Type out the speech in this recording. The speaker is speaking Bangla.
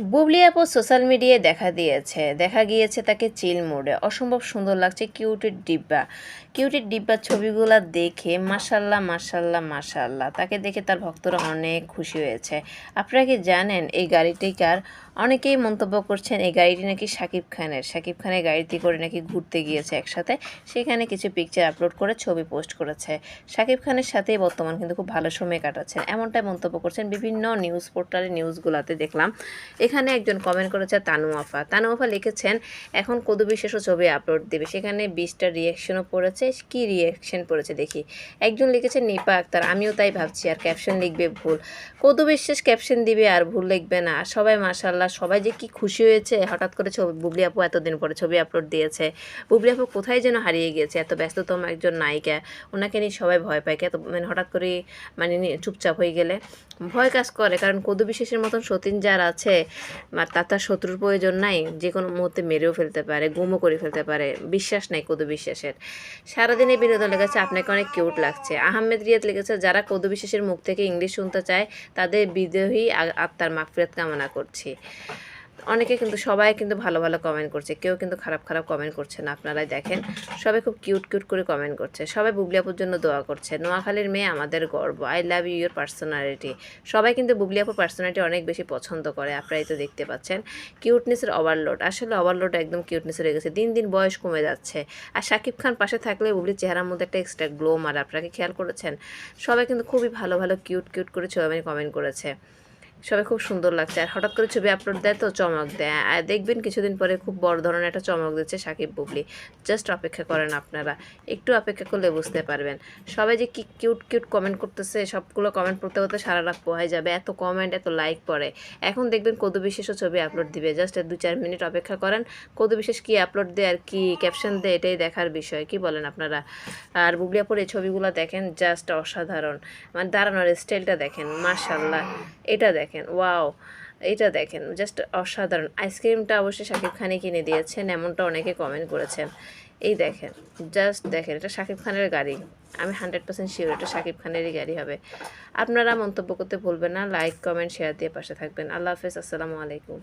বুবলি আপু সোশ্যাল মিডিয়ায় দেখা দিয়েছে। দেখা গিয়েছে তাকে চিল মোডে। অসম্ভব সুন্দর লাগছে কিউটের ডিব্বা। কিউটের ডিব্বার ছবিগুলো দেখে মাসাল্লাহ মাসাল্লাহ মাসাল্লাহ তাকে দেখে তার ভক্তরা অনেক খুশি হয়েছে। আপনারা কি জানেন এই গাড়িটিকার অনেকেই মন্তব্য করছেন এই গাড়িটি নাকি শাকিব খানের। শাকিব খানের গাড়িটি করে নাকি ঘুরতে গিয়েছে একসাথে। সেখানে কিছু পিকচার আপলোড করে ছবি পোস্ট করেছে। শাকিব খানের সাথেই বর্তমান কিন্তু খুব ভালো সময় কাটাচ্ছেন। এমনটাই মন্তব্য করছেন বিভিন্ন নিউজ পোর্টালে নিউজগুলোতে দেখলাম। এখানে একজন কমেন্ট করেছে তানু আফা। তানু আফা লিখেছেন, এখন কদু বিশেষও ছবি আপলোড দেবে। সেখানে বিশটা রিয়াকশনও পড়েছে। কি রিয়াকশন পড়েছে দেখি। একজন লিখেছে, নিপা আক্তার, আমিও তাই ভাবছি, আর ক্যাপশন লিখবে ভুল। কদু বিশ্বাস ক্যাপশন দিবে, আর ভুল লিখবে না। আর সবাই মাশাল্লাহ সবাই যে কি খুশি হয়েছে। হঠাৎ করে ছবি, বুবলি আপু এতদিন পরে ছবি আপলোড দিয়েছে। বুবলি আপু কোথায় যেন হারিয়ে গিয়েছে, এত ব্যস্ততম একজন নায়িকা। ওনাকে নিয়ে সবাই ভয় পায়। এত মানে হঠাৎ করে মানে চুপচাপ হয়ে গেলে। ভয় কাজ করে, কারণ কদু বিশেষের মতন সতীন যার আছে তার তার শত্রুর প্রয়োজন নাই, যে কোনো মুহূর্তে মেরেও ফেলতে পারে, গুমও করে ফেলতে পারে, বিশ্বাস নাই কদু বিশ্বাসের। সারাদিনে বিনোদন লেগেছে, আপনাকে অনেক কিউট লাগছে। আহমেদ রিয়াদ লেগেছে যারা কদু বিশ্বাসের মুখ থেকে ইংলিশ শুনতে চায়, তাদের বিদ্রোহী আত্মার মাগফিরাত কামনা করছি। অনেকে কিন্তু সবাই কিন্তু ভালো ভালো কমেন্ট করছে, কেউ কিন্তু খারাপ খারাপ কমেন্ট করছে না। আপনারাই দেখেন, সবাই খুব কিউট কিউট করে কমেন্ট করছে। সবাই বুবলিয়াপুর জন্য দোয়া করছে। নোয়াখালীর মেয়ে আমাদের গর্ব। I love you your personality সবাই কিন্তু বুবলিয়াপুর পার্সোনালিটি অনেক বেশি পছন্দ করে, আপনারাই তো দেখতে পাচ্ছেন। কিউটনেসের ওভারলোড আসলে ওভারলোড একদম কিউটনেস হয়ে গেছে দিন দিন বয়স কমে যাচ্ছে। আর শাকিব খান পাশে থাকলে বুবলির চেহারার মধ্যে একটা এক্সট্রা গ্লো মার। আপনারা কি খেয়াল করেছেন? সবাই কিন্তু খুবই ভালো ভালো কিউট কিউট করে ছবি কমেন্ট করেছে। সবাই খুব সুন্দর লাগছে। আর হঠাৎ করে ছবি আপলোড দেয় তো চমক দেয়। আর দেখবেন কিছুদিন পরে খুব বড় ধরনের একটা চমক দিচ্ছে সাকিব বুবলি। জাস্ট অপেক্ষা করেন আপনারা। একটু অপেক্ষা করলে বুঝতে পারবেন। সবাই যে কি কিউট কিউট কমেন্ট করতেছে, সবগুলো কমেন্ট পড়তে পড়তে সারা রাত পোহাই যাবে। এত কমেন্ট এত লাইক পড়ে। এখন দেখবেন কদু বিশেষও ছবি আপলোড দিবে। জাস্ট দু চার মিনিট অপেক্ষা করেন। কদু বিশেষ কি আপলোড দেয় আর কি ক্যাপশন দেয়, এটাই দেখার বিষয়। কি বলেন আপনারা? আর বুবলিয়াপুর এই ছবিগুলো দেখেন জাস্ট অসাধারণ। মানে দাঁড়ানোর স্টাইলটা দেখেন মার্শাল্লাহ এটা দেখেন। ওয়াও এটা দেখেন জাস্ট অসাধারণ। আইসক্রিমটা অবশ্যই শাকিব খানে কিনে দিয়েছেন, এমনটা অনেকে কমেন্ট করেছেন। এই দেখেন জাস্ট দেখেন, এটা শাকিব খানের গাড়ি। আমি হান্ড্রেড পার্সেন্ট শিওর এটা শাকিব খানেরই গাড়ি হবে। আপনারা মন্তব্য করতে ভুলবেন না লাইক কমেন্ট শেয়ার দিয়ে পাশে থাকবেন। আল্লাহ হাফেজ, আসসালামু আলাইকুম।